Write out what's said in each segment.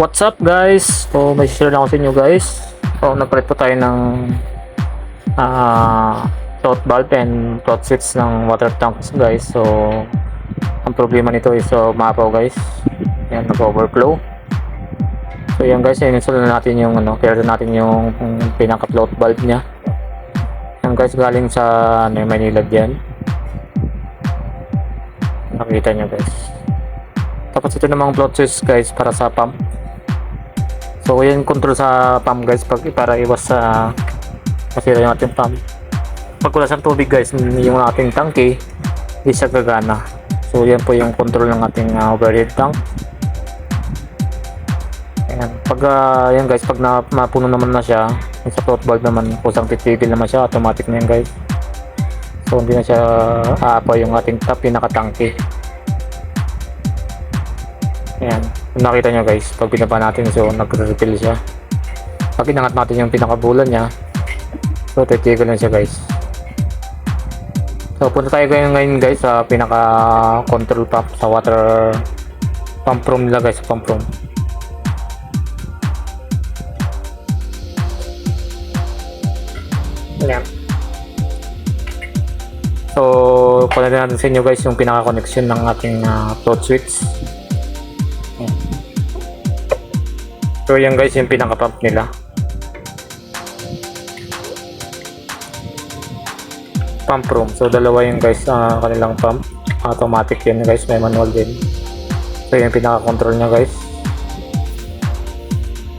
What's up guys? So may share lang ako sa inyo guys. So nagpalit po tayo ng ah float valve and float switch ng water tanks guys. So ang problema nito is so mapaw guys. Yan nag-overflow. So yan guys, in-install na natin yung ano, na natin yung, pinaka float valve niya. Yan guys, galing sa ano, may nilagyan. Nakita nyo guys. Tapos ito namang switch guys para sa pump. So yan control sa pump guys pag para iwas sa masira yung ating pump. Pag wala siyang tubig guys, yung ating tangke, hindi siya gagana. So yan po yung control ng ating uh, overhead tank. Ayan. Pag ah, yan guys, pag na, mapuno naman na siya, yung sa float valve naman, kusang titigil naman siya, automatic na yan guys. So hindi na siya aapaw yung ating tap, pinakatangke. Ayan. Nakita nyo guys, pag binaba natin, so nagre-refill siya. Pag inangat natin yung pinakabulan niya, so titigil na siya guys. So punta tayo ngayon, ngayon guys sa pinaka control pump sa water pump room nila guys, pump room. Ayan. So, kunin natin sa inyo guys yung pinaka-connection ng ating uh, float switch. So, yan guys yung pinaka-pump nila. Pump room. So, dalawa yung guys uh, kanilang pump. Automatic yun guys. May manual din. So, yung pinaka-control niya guys.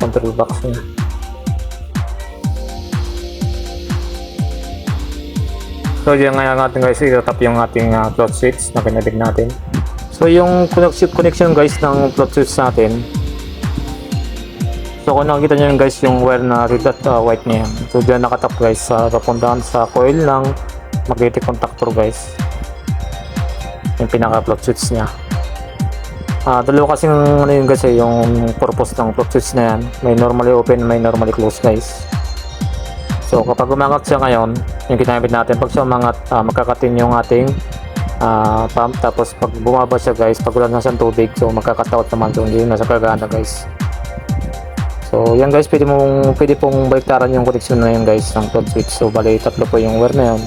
Control box niya. So yan nga natin guys, itatap yung ating uh, float switch na pinadig natin. So yung connection, guys ng float switch natin. So kung nakikita nyo guys yung wire na red at uh, white na yan. So dyan nakatap guys sa papuntahan sa coil ng magnetic contactor guys. Yung pinaka float switch niya. Ah, dalawa kasing ano yun guys eh, yung purpose ng float switch na yan. May normally open, may normally close guys. So kapag umangat siya ngayon, yung ginamit natin, pag siya umangat, ah, magkakatin yung ating ah, pump. Tapos pag bumaba siya guys, pag wala na siyang tubig, so magkakataot naman so hindi na sa kagana guys. So yan guys, pwede mong pwede pong baliktaran yung connection na yun guys ng float switch. So bali tatlo po yung wire na yun.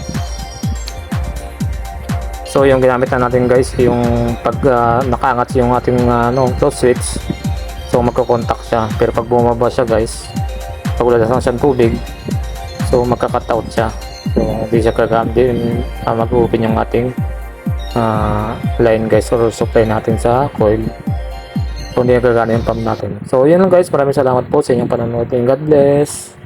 So yung ginamit na natin guys, yung pag ah, nakaangat yung ating ah, ano, float switch, so magko-contact siya. Pero pag bumaba siya guys, pag wala na siyang tubig, So magka-cut out siya. So hindi siya kagamit din uh, mag-open yung ating ah, line guys or supply natin sa coil. So hindi gagana yung pump natin. So yun lang guys. Maraming salamat po sa inyong panonood God bless.